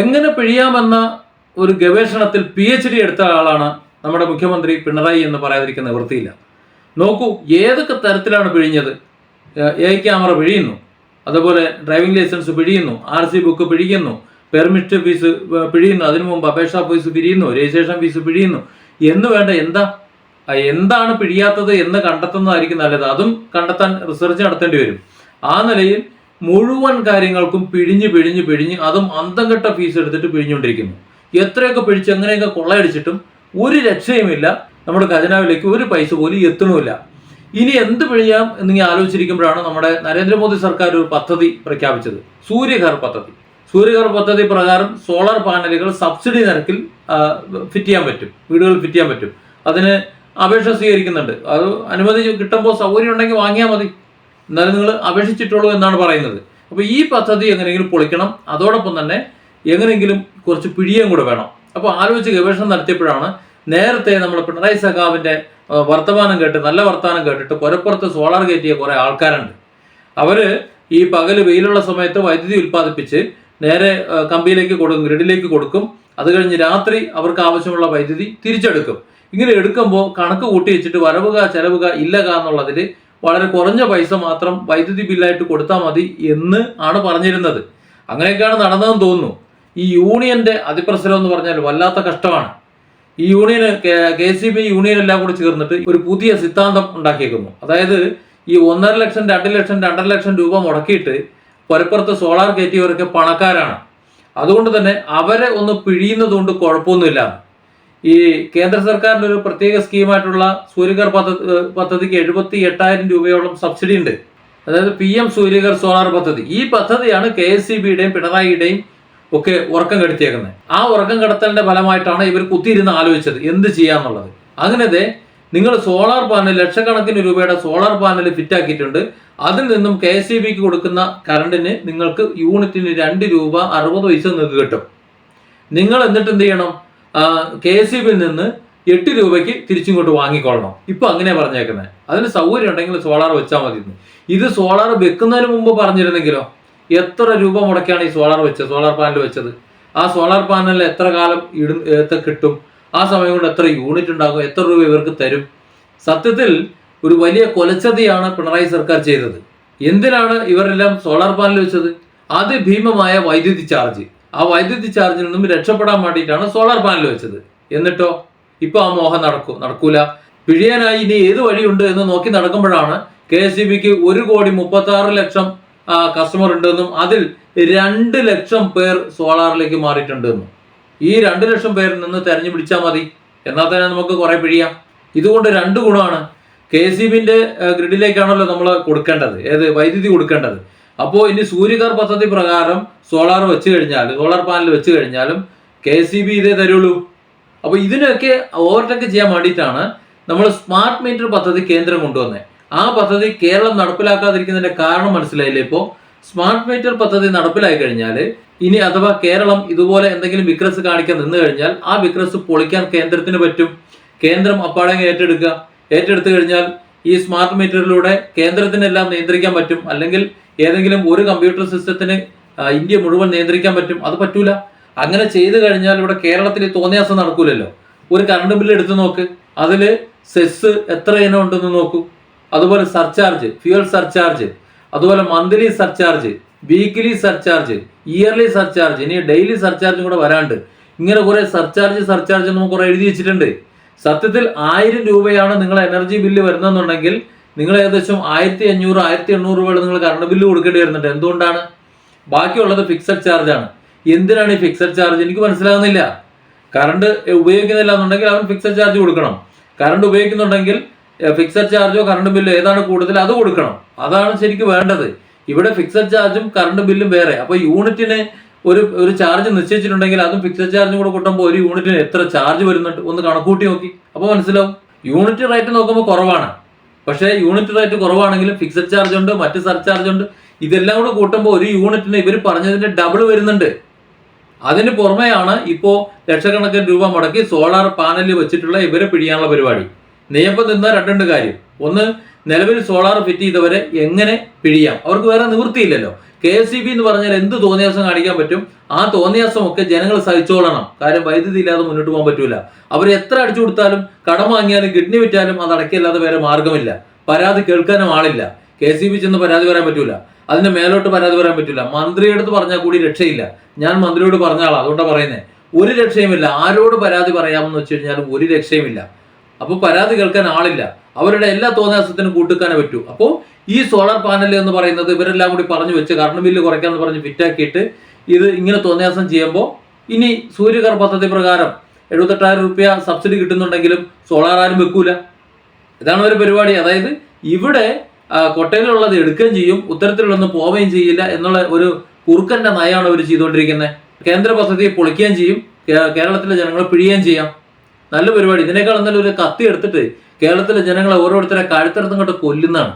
എങ്ങനെ പിഴിയാമെന്ന ഒരു ഗവേഷണത്തിൽ പി എച്ച് ഡി എടുത്ത ആളാണ് നമ്മുടെ മുഖ്യമന്ത്രി പിണറായി എന്ന് പറയാതിരിക്കുന്ന നിവൃത്തിയില്ല. നോക്കൂ ഏതൊക്കെ തരത്തിലാണ് പിഴിഞ്ഞത്? എ ക്യാമറ പിഴിയുന്നു. അതുപോലെ ഡ്രൈവിംഗ് ലൈസൻസ് പിഴിയുന്നു. ആർ സി ബുക്ക് പിഴിയുന്നു. പെർമിറ്റ് ഫീസ് പിഴിയുന്നു. അതിനു മുമ്പ് അപേക്ഷാ ഫീസ് പിരിയുന്നു. രജിസ്ട്രേഷൻ ഫീസ് പിഴിയുന്നു. എന്ന് വേണ്ട എന്താ? എന്താണ് പിഴിയാത്തത് എന്ന് കണ്ടെത്തുന്നതായിരിക്കും നല്ലത്. അതും കണ്ടെത്താൻ റിസർച്ച് നടത്തേണ്ടി വരും. ആ നിലയിൽ മുഴുവൻ കാര്യങ്ങൾക്കും പിഴിഞ്ഞ് പിഴിഞ്ഞ് പിഴിഞ്ഞ് അതും അന്തം കെട്ട ഫീസ് എടുത്തിട്ട് പിഴിഞ്ഞുകൊണ്ടിരിക്കുന്നു. എത്രയൊക്കെ പിഴിച്ച് എങ്ങനെയൊക്കെ കൊള്ളയടിച്ചിട്ടും ഒരു രക്ഷയുമില്ല. നമ്മുടെ ഖജനാവിലേക്ക് ഒരു പൈസ പോലും എത്തണമില്ല ഇനി എന്ത് പിഴിയാം എന്നിങ്ങനെ ആലോചിച്ചിരിക്കുമ്പോഴാണ് നമ്മുടെ നരേന്ദ്രമോദി സർക്കാർ ഒരു പദ്ധതി പ്രഖ്യാപിച്ചത്. സൂര്യഘർ പദ്ധതി. സൂര്യഘർ പദ്ധതി പ്രകാരം സോളാർ പാനലുകൾ സബ്സിഡി നിരക്കിൽ ഫിറ്റ് ചെയ്യാൻ പറ്റും. വീടുകളിൽ ഫിറ്റ് ചെയ്യാൻ പറ്റും. അതിന് അപേക്ഷ സ്വീകരിക്കുന്നുണ്ട്. അത് അനുമതി കിട്ടുമ്പോൾ സൗകര്യം ഉണ്ടെങ്കിൽ വാങ്ങിയാൽ മതി. എന്നാലും നിങ്ങൾ അപേക്ഷിച്ചിട്ടുള്ളൂ എന്നാണ് പറയുന്നത്. അപ്പോൾ ഈ പദ്ധതി എങ്ങനെയെങ്കിലും പൊളിക്കണം അതോടൊപ്പം തന്നെ എങ്ങനെയെങ്കിലും കുറച്ച് പിഴിയും കൂടെ വേണം. അപ്പോൾ ആലോചിച്ച് ഗവേഷണം നടത്തിയപ്പോഴാണ് നേരത്തെ നമ്മൾ പിണറായി സഖാവിന്റെ വർത്തമാനം കേട്ട് നല്ല വർത്തമാനം കേട്ടിട്ട് പുരപ്പുറത്ത് സോളാർ കയറ്റിയ കുറേ ആൾക്കാരുണ്ട്. അവർ ഈ പകൽ വെയിലുള്ള സമയത്ത് വൈദ്യുതി ഉൽപ്പാദിപ്പിച്ച് നേരെ കമ്പിയിലേക്ക് കൊടുക്കും ഗ്രിഡിലേക്ക് കൊടുക്കും. അത് കഴിഞ്ഞ് രാത്രി അവർക്ക് ആവശ്യമുള്ള വൈദ്യുതി തിരിച്ചെടുക്കും. ഇങ്ങനെ എടുക്കുമ്പോൾ കണക്ക് കൂട്ടി വെച്ചിട്ട് വരവുക ചെലവുക ഇല്ലക എന്നുള്ളതിൽ വളരെ കുറഞ്ഞ പൈസ മാത്രം വൈദ്യുതി ബില്ലായിട്ട് കൊടുത്താൽ മതി എന്ന് ആണ് പറഞ്ഞിരുന്നത്. അങ്ങനെയൊക്കെയാണ് നടന്നതെന്ന് തോന്നുന്നു. ഈ യൂണിയന്റെ അതിപ്രസരം എന്ന് പറഞ്ഞാൽ വല്ലാത്ത കഷ്ടമാണ്. ഈ യൂണിയന് കെ സി ബി യൂണിയൻ എല്ലാം കൂടി ചേർന്നിട്ട് ഒരു പുതിയ സിദ്ധാന്തം ഉണ്ടാക്കിയേക്കുന്നു. അതായത് ഈ ഒന്നര ലക്ഷം രണ്ട് ലക്ഷം രണ്ടര ലക്ഷം രൂപ മുടക്കിയിട്ട് പുരപ്പുറത്ത് സോളാർ കയറ്റിയവരൊക്കെ പണക്കാരാണ്. അതുകൊണ്ട് തന്നെ അവരെ ഒന്ന് പിഴിയുന്നതുകൊണ്ട് കുഴപ്പമൊന്നുമില്ല. ഈ കേന്ദ്ര സർക്കാരിന്റെ ഒരു പ്രത്യേക സ്കീമായിട്ടുള്ള സൂര്യകർ പദ്ധതി പദ്ധതിക്ക് എഴുപത്തി എട്ടായിരം രൂപയോളം സബ്സിഡി ഉണ്ട്. അതായത് പി എം സൂര്യകർ സോളാർ പദ്ധതി. ഈ പദ്ധതിയാണ് കെ എസ് സി ബിയുടെയും പിണറായിയുടെയും ഒക്കെ ഉറക്കം കെടുത്തിയേക്കുന്നത്. ആ ഉറക്കം കെടുത്തലിന്റെ ഫലമായിട്ടാണ് ഇവർ കുത്തിയിരുന്ന് ആലോചിച്ചത്. എന്ത് ചെയ്യാന്നുള്ളത്? അങ്ങനത്തെ നിങ്ങൾ സോളാർ പാനൽ ലക്ഷക്കണക്കിന് രൂപയുടെ സോളാർ പാനൽ ഫിറ്റ് ആക്കിയിട്ടുണ്ട് അതിൽ നിന്നും കെ എസ് ബിക്ക് കൊടുക്കുന്ന കറണ്ടിന് നിങ്ങൾക്ക് യൂണിറ്റിന് രണ്ട് രൂപ അറുപത് പൈസ നിങ്ങൾക്ക് കിട്ടും. നിങ്ങൾ എന്നിട്ട് എന്ത് ചെയ്യണം? കെ എസ് ബിയിൽ നിന്ന് എട്ട് രൂപയ്ക്ക് തിരിച്ചിങ്ങോട്ട് വാങ്ങിക്കൊള്ളണം. ഇപ്പൊ അങ്ങനെ പറഞ്ഞേക്കുന്നത് അതിന് സൗകര്യം ഉണ്ടെങ്കിൽ സോളാർ വെച്ചാൽ മതി ഇത് സോളാർ വെക്കുന്നതിന് മുമ്പ് പറഞ്ഞിരുന്നെങ്കിലോ? എത്ര രൂപ മുടക്കിയാണ് ഈ സോളാർ വെച്ചത് സോളാർ പാനൽ വെച്ചത്? ആ സോളാർ പാനലിൽ എത്ര കാലം ഇട എത്ര കിട്ടും? ആ സമയം കൊണ്ട് എത്ര യൂണിറ്റ് ഉണ്ടാകും എത്ര രൂപ ഇവർക്ക് തരും? സത്യത്തിൽ ഒരു വലിയ കൊലച്ചതിയാണ് പിണറായി സർക്കാർ ചെയ്തത്. എന്തിനാണ് ഇവരെല്ലാം സോളാർ പാനൽ വെച്ചത്? അതിഭീമമായ വൈദ്യുതി ചാർജ്. ആ വൈദ്യുതി ചാർജിൽ നിന്നും രക്ഷപ്പെടാൻ വേണ്ടിയിട്ടാണ് സോളാർ പാനൽ വെച്ചത്. എന്നിട്ടോ? ഇപ്പൊ ആ മോഹം നടക്കൂ നടക്കൂല. പിഴിയാനായി ഇനി ഏത് വഴിയുണ്ട് എന്ന് നോക്കി നടക്കുമ്പോഴാണ് കെ എസ് സി ബിക്ക് ഒരു കോടി മുപ്പത്തി ലക്ഷം കസ്റ്റമർ ഉണ്ടെന്നും അതിൽ രണ്ട് ലക്ഷം പേർ സോളാറിലേക്ക് മാറിയിട്ടുണ്ടെന്നും. ഈ രണ്ട് ലക്ഷം പേരിൽ നിന്ന് തെരഞ്ഞു പിടിച്ചാൽ മതി. എന്നാൽ തന്നെ നമുക്ക് കുറെ പിഴിയാം. ഇതുകൊണ്ട് രണ്ട് ഗുണമാണ്. കെ സി ബിന്റെ ഗ്രിഡിലേക്കാണല്ലോ നമ്മൾ കൊടുക്കേണ്ടത്. ഏത് വൈദ്യുതി കൊടുക്കേണ്ടത്. അപ്പോൾ ഇനി സൂര്യകർ പദ്ധതി പ്രകാരം സോളാർ വെച്ച് കഴിഞ്ഞാൽ സോളാർ പാനൽ വെച്ച് കഴിഞ്ഞാലും കെ സി ബി ഇതേ തരുള്ളൂ. അപ്പോൾ ഇതിനൊക്കെ ഓവർടേക്ക് ചെയ്യാൻ വേണ്ടിയിട്ടാണ് നമ്മൾ സ്മാർട്ട് മീറ്റർ പദ്ധതി കേന്ദ്രം കൊണ്ടുവന്നത് ആ പദ്ധതി കേരളം നടപ്പിലാക്കാതിരിക്കുന്നതിന്റെ കാരണം മനസ്സിലായില്ലേ ഇപ്പോൾ സ്മാർട്ട് മീറ്റർ പദ്ധതി നടപ്പിലായി കഴിഞ്ഞാൽ ഇനി അഥവാ കേരളം ഇതുപോലെ എന്തെങ്കിലും വിക്രസ് കാണിക്കാൻ നിന്ന് കഴിഞ്ഞാൽ ആ വിക്രസ് പൊളിക്കാൻ കേന്ദ്രത്തിന് പറ്റും. കേന്ദ്രം അപ്പാടെ ഏറ്റെടുക്കുക. ഏറ്റെടുത്തു കഴിഞ്ഞാൽ ഈ സ്മാർട്ട് മീറ്ററിലൂടെ കേന്ദ്രത്തിനെല്ലാം നിയന്ത്രിക്കാൻ പറ്റും. അല്ലെങ്കിൽ ഏതെങ്കിലും ഒരു കമ്പ്യൂട്ടർ സിസ്റ്റത്തിന് ഇന്ത്യ മുഴുവൻ നിയന്ത്രിക്കാൻ പറ്റും. അത് പറ്റൂല. അങ്ങനെ ചെയ്തു കഴിഞ്ഞാൽ ഇവിടെ കേരളത്തിൽ തോന്നിയാസം നടക്കൂലല്ലോ. ഒരു കറണ്ട് ബില്ല് എടുത്തു നോക്ക്. അതിൽ സെസ് എത്ര ഇനം ഉണ്ടെന്ന് നോക്കൂ. അതുപോലെ സർചാർജ് ഫ്യൂൽ സർചാർജ്. അതുപോലെ monthly surcharge weekly surcharge yearly surcharge. ഇനി ഡെയിലി സർചാർജും കൂടെ വരാണ്ട്. ഇങ്ങനെ കുറെ സർചാർജ് സർചാർജ് നമുക്ക് കുറെ എഴുതി വെച്ചിട്ടുണ്ട്. സത്യത്തിൽ ആയിരം രൂപയാണ് നിങ്ങൾ എനർജി ബില്ല് വരുന്നതെന്നുണ്ടെങ്കിൽ നിങ്ങൾ ഏകദേശം ആയിരത്തി അഞ്ഞൂറ് ആയിരത്തി എണ്ണൂറ് രൂപയുടെ നിങ്ങൾ കറണ്ട് ബില്ല് കൊടുക്കേണ്ടി വരുന്നുണ്ട്. എന്തുകൊണ്ടാണ്? ബാക്കിയുള്ളത് ഫിക്സഡ് ചാർജ് ആണ്. എന്തിനാണ് ഈ ഫിക്സഡ് ചാർജ് എനിക്ക് മനസ്സിലാകുന്നില്ല. കറണ്ട് ഉപയോഗിക്കുന്നില്ല എന്നുണ്ടെങ്കിൽ അവൻ ഫിക്സഡ് ചാർജ് കൊടുക്കണം. കറണ്ട് ഉപയോഗിക്കുന്നുണ്ടെങ്കിൽ ഫിക്സഡ് ചാർജോ കറണ്ട് ബില്ലോ ഏതാണ് കൂടുതൽ? അത് കൊടുക്കണം. അതാണ് ശരിക്കും വേണ്ടത്. ഇവിടെ ഫിക്സഡ് ചാർജും കറണ്ട് ബില്ലും വേറെ. അപ്പോൾ യൂണിറ്റിന് ഒരു ഒരു ചാർജ് നിശ്ചയിച്ചിട്ടുണ്ടെങ്കിൽ അതും ഫിക്സഡ് ചാർജും കൂടെ കൂട്ടുമ്പോൾ ഒരു യൂണിറ്റിന് എത്ര ചാർജ് വരുന്നുണ്ട്? ഒന്ന് കണക്കൂട്ടി നോക്കി. അപ്പോൾ മനസ്സിലാവും യൂണിറ്റ് റേറ്റ് നോക്കുമ്പോൾ കുറവാണ്. പക്ഷേ യൂണിറ്റ് റേറ്റ് കുറവാണെങ്കിലും ഫിക്സഡ് ചാർജ് ഉണ്ട് മറ്റ് സർചാർജ് ഉണ്ട്. ഇതെല്ലാം കൂടെ കൂട്ടുമ്പോൾ ഒരു യൂണിറ്റിന് ഇവർ പറഞ്ഞതിന്റെ ഡബിൾ വരുന്നുണ്ട്. അതിന് പുറമെയാണ് ഇപ്പോൾ ലക്ഷക്കണക്കിന് രൂപ മുടക്കി സോളാർ പാനൽ വെച്ചിട്ടുള്ള ഇവരെ പിടിയാനുള്ള പരിപാടി. നിയമം നിന്ന രണ്ടുണ്ട് കാര്യം. ഒന്ന് നിലവിൽ സോളാർ ഫിറ്റ് ചെയ്തവരെ എങ്ങനെ പിഴിയാം അവർക്ക് വേറെ നിവൃത്തിയില്ലല്ലോ. കെ എസ് സി ബി എന്ന് പറഞ്ഞാൽ എന്ത് തോന്നിയാസം കാണിക്കാൻ പറ്റും? ആ തോന്നിയാസം ഒക്കെ ജനങ്ങൾ സഹിച്ചോളണം. കാര്യം വൈദ്യുതി ഇല്ലാതെ മുന്നോട്ട് പോകാൻ പറ്റൂല. അവർ എത്ര അടിച്ചു കൊടുത്താലും കടം വാങ്ങിയാലും കിഡ്നി വിറ്റാലും അത് അടക്കിയല്ലാതെ വേറെ മാർഗമില്ല. പരാതി കേൾക്കാനും ആളില്ല. കെ സി ബി ചെന്ന് പരാതി പറയാൻ പറ്റൂല. അതിന്റെ മേലോട്ട് പരാതി പറയാൻ പറ്റൂല. മന്ത്രിയെടുത്ത് പറഞ്ഞാൽ കൂടി രക്ഷയില്ല. ഞാൻ മന്ത്രിയോട് പറഞ്ഞ ആളാ. അതുകൊണ്ടാണ് പറയുന്നത് ഒരു രക്ഷയുമില്ല. ആരോട് പരാതി പറയാമെന്ന് വെച്ച് കഴിഞ്ഞാൽ ഒരു രക്ഷയുമില്ല. അപ്പോൾ പരാതി കേൾക്കാൻ ആളില്ല. അവരുടെ എല്ലാ തോന്നിയാസത്തിനും കൂട്ടുക്കാനേ പറ്റൂ. അപ്പോൾ ഈ സോളാർ പാനൽ എന്ന് പറയുന്നത് ഇവരെല്ലാം കൂടി പറഞ്ഞു വെച്ച് കറണ്ട് ബില്ല് കുറയ്ക്കാന്ന് പറഞ്ഞ് ഫിറ്റാക്കിയിട്ട് ഇത് ഇങ്ങനെ തോന്നിയാസം ചെയ്യുമ്പോൾ ഇനി സൂര്യകർ പദ്ധതി പ്രകാരം എഴുപത്തെട്ടായിരം റുപ്യ സബ്സിഡി കിട്ടുന്നുണ്ടെങ്കിലും സോളാർ ആരും വെക്കൂല. ഇതാണ് ഒരു പരിപാടി. അതായത് ഇവിടെ കൊട്ടയിലുള്ളത് എടുക്കുകയും ചെയ്യും ഉത്തരത്തിലുള്ളൊന്നും പോവുകയും ചെയ്യില്ല എന്നുള്ള ഒരു കുറുക്കന്റെ നയമാണ് അവർ ചെയ്തുകൊണ്ടിരിക്കുന്നത് കേന്ദ്ര പദ്ധതി പൊളിക്കുകയും ചെയ്യും കേരളത്തിലെ ജനങ്ങളെ പിഴിയുകയും ചെയ്യാം. നല്ല പരിപാടി. ഇതിനേക്കാൾ എന്നാലും ഒരു കത്തി എടുത്തിട്ട് കേരളത്തിലെ ജനങ്ങളെ ഓരോരുത്തരെ കഴുത്തരത്തും കൊണ്ട് കൊല്ലുന്നതാണ്.